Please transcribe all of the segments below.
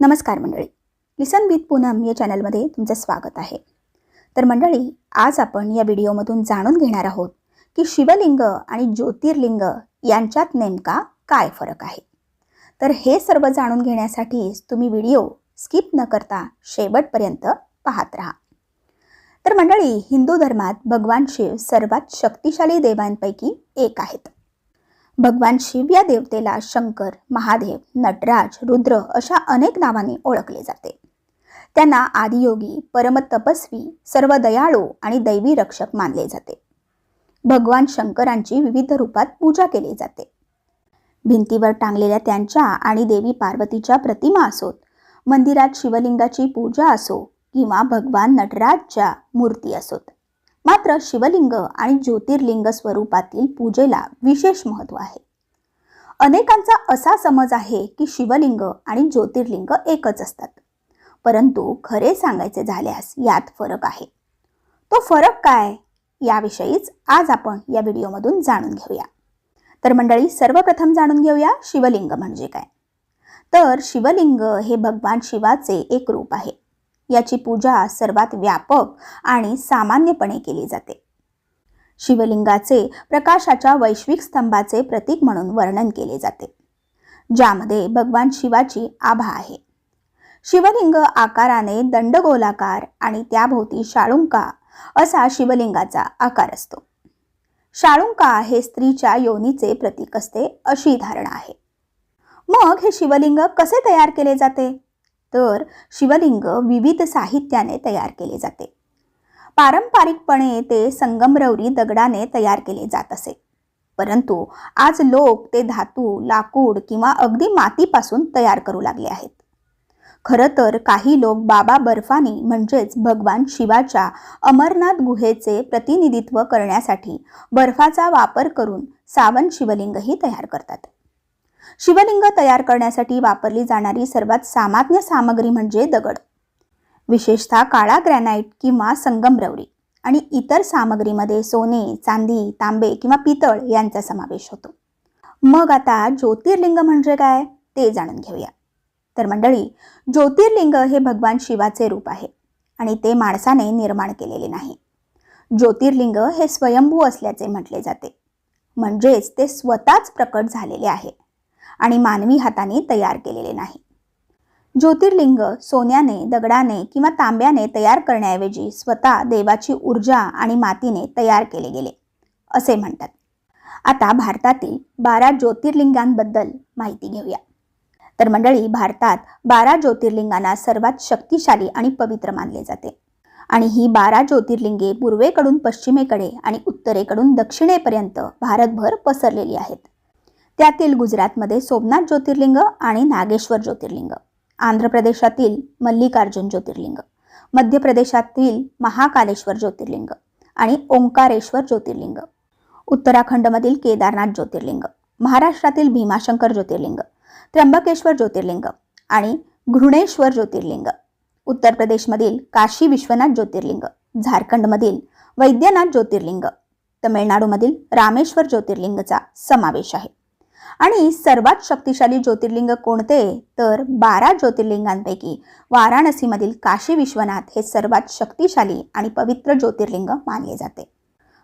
नमस्कार मंडळी. लिसन विथ पूनम या चॅनलमध्ये तुमचं स्वागत आहे. तर मंडळी आज आपण या व्हिडिओमधून जाणून घेणार आहोत की शिवलिंग आणि ज्योतिर्लिंग यांच्यात नेमका काय फरक आहे. तर हे सर्व जाणून घेण्यासाठीच तुम्ही व्हिडिओ स्किप न करता शेवटपर्यंत पाहत राहा. तर मंडळी हिंदू धर्मात भगवान शिव सर्वात शक्तिशाली देवांपैकी एक आहेत. भगवान शिव या देवतेला शंकर महादेव नटराज रुद्र अशा अनेक नावांनी ओळखले जाते. त्यांना आदियोगी परमतपस्वी सर्व दयाळू आणि दैवी रक्षक मानले जाते. भगवान शंकरांची विविध रूपात पूजा केली जाते. भिंतीवर टांगलेल्या त्यांच्या आणि देवी पार्वतीच्या प्रतिमा असोत मंदिरात शिवलिंगाची पूजा असो किंवा भगवान नटराजच्या मूर्ती असोत. मात्र शिवलिंग आणि ज्योतिर्लिंग स्वरूपातील पूजेला विशेष महत्त्व आहे. अनेकांचा असा समज आहे की शिवलिंग आणि ज्योतिर्लिंग एकच असतात. परंतु खरे सांगायचे झाल्यास यात फरक आहे. तो फरक काय? याविषयीच आज आपण या व्हिडिओमधून जाणून घेऊया. तर मंडळी सर्वप्रथम जाणून घेऊया शिवलिंग म्हणजे काय? तर शिवलिंग हे भगवान शिवाचे एक रूप आहे. याची पूजा सर्वात व्यापक आणि सामान्यपणे केली जाते. शिवलिंगाचे प्रकाशाच्या वैश्विक स्तंभाचे प्रतीक म्हणून वर्णन केले जाते ज्यामध्ये भगवान शिवाची आभा आहे. शिवलिंग आकाराने दंडगोलाकार आणि त्याभोवती शाळुंका असा शिवलिंगाचा आकार असतो. शाळुंका हे स्त्रीच्या योनीचे प्रतीक असते अशी धारणा आहे. मग हे शिवलिंग कसे तयार केले जाते? तर शिवलिंग विविध साहित्याने तयार केले जाते. पारंपरिकपणे ते संगमरवरी दगडाने तयार केले जात असे. परंतु आज लोक ते धातू लाकूड किंवा अगदी मातीपासून तयार करू लागले आहेत. खरं तर काही लोक बाबा बर्फानी म्हणजेच भगवान शिवाच्या अमरनाथ गुहेचे प्रतिनिधित्व करण्यासाठी बर्फाचा वापर करून सावन शिवलिंगही तयार करतात. शिवलिंग तयार करण्यासाठी वापरली जाणारी सर्वात सामान्य सामग्री म्हणजे दगड. विशेषतः काळा ग्रॅनाइट किंवा संगमरवरी आणि इतर सामग्रीमध्ये सोने चांदी तांबे किंवा पितळ यांचा समावेश होतो. मग आता ज्योतिर्लिंग म्हणजे काय ते जाणून घेऊया. तर मंडळी ज्योतिर्लिंग हे भगवान शिवाचे रूप आहे आणि ते माणसाने निर्माण केलेले नाही. ज्योतिर्लिंग हे स्वयंभू असल्याचे म्हटले जाते. म्हणजेच ते स्वतःच प्रकट झालेले आहे. आणि मानवी हाताने तयार केलेले नाही. ज्योतिर्लिंग सोन्याने दगडाने किंवा तांब्याने तयार करण्याऐवजी स्वतः देवाची ऊर्जा आणि मातीने तयार केले गेले असे म्हणतात. आता भारतातील बारा ज्योतिर्लिंगांबद्दल माहिती घेऊया. तर मंडळी भारतात बारा ज्योतिर्लिंगांना सर्वात शक्तिशाली आणि पवित्र मानले जाते. आणि ही बारा ज्योतिर्लिंगे पूर्वेकडून पश्चिमेकडे आणि उत्तरेकडून दक्षिणेपर्यंत भारतभर पसरलेली आहेत. त्यातील गुजरातमध्ये सोमनाथ ज्योतिर्लिंग आणि नागेश्वर ज्योतिर्लिंग आंध्र प्रदेशातील मल्लिकार्जुन ज्योतिर्लिंग मध्य प्रदेशातील महाकालेश्वर ज्योतिर्लिंग आणि ओंकारेश्वर ज्योतिर्लिंग उत्तराखंडमधील केदारनाथ ज्योतिर्लिंग महाराष्ट्रातील भीमाशंकर ज्योतिर्लिंग त्र्यंबकेश्वर ज्योतिर्लिंग आणि घृणेश्वर ज्योतिर्लिंग उत्तर प्रदेशमधील काशी विश्वनाथ ज्योतिर्लिंग झारखंडमधील वैद्यनाथ ज्योतिर्लिंग तमिळनाडूमधील रामेश्वर ज्योतिर्लिंगचा समावेश आहे. आणि सर्वात शक्तिशाली ज्योतिर्लिंग कोणते? तर बारा ज्योतिर्लिंगांपैकी वाराणसीमधील काशी विश्वनाथ हे सर्वात शक्तिशाली आणि पवित्र ज्योतिर्लिंग मानले जाते.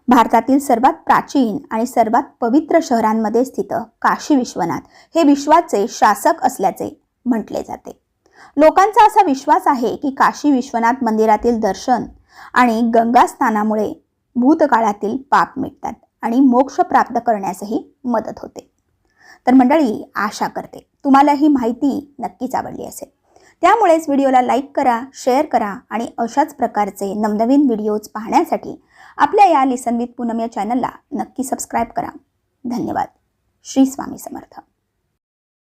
भारतातील सर्वात प्राचीन आणि सर्वात पवित्र शहरांमध्ये स्थित काशी विश्वनाथ हे विश्वाचे शासक असल्याचे म्हटले जाते. लोकांचा असा विश्वास आहे की काशी विश्वनाथ मंदिरातील दर्शन आणि गंगा स्नानामुळे भूतकाळातील पाप मिटतात आणि मोक्ष प्राप्त करण्यासही मदत होते. तर मंडळी आशा करते तुम्हाला ही माहिती नक्कीच आवडली असेल. त्यामुळेच व्हिडिओला लाईक करा शेअर करा आणि अशाच प्रकारचे नवनवीन व्हिडिओज पाहण्यासाठी आपल्या या लिसन विथ पूनम या चॅनलला नक्की सबस्क्राईब करा. धन्यवाद. श्री स्वामी समर्थ.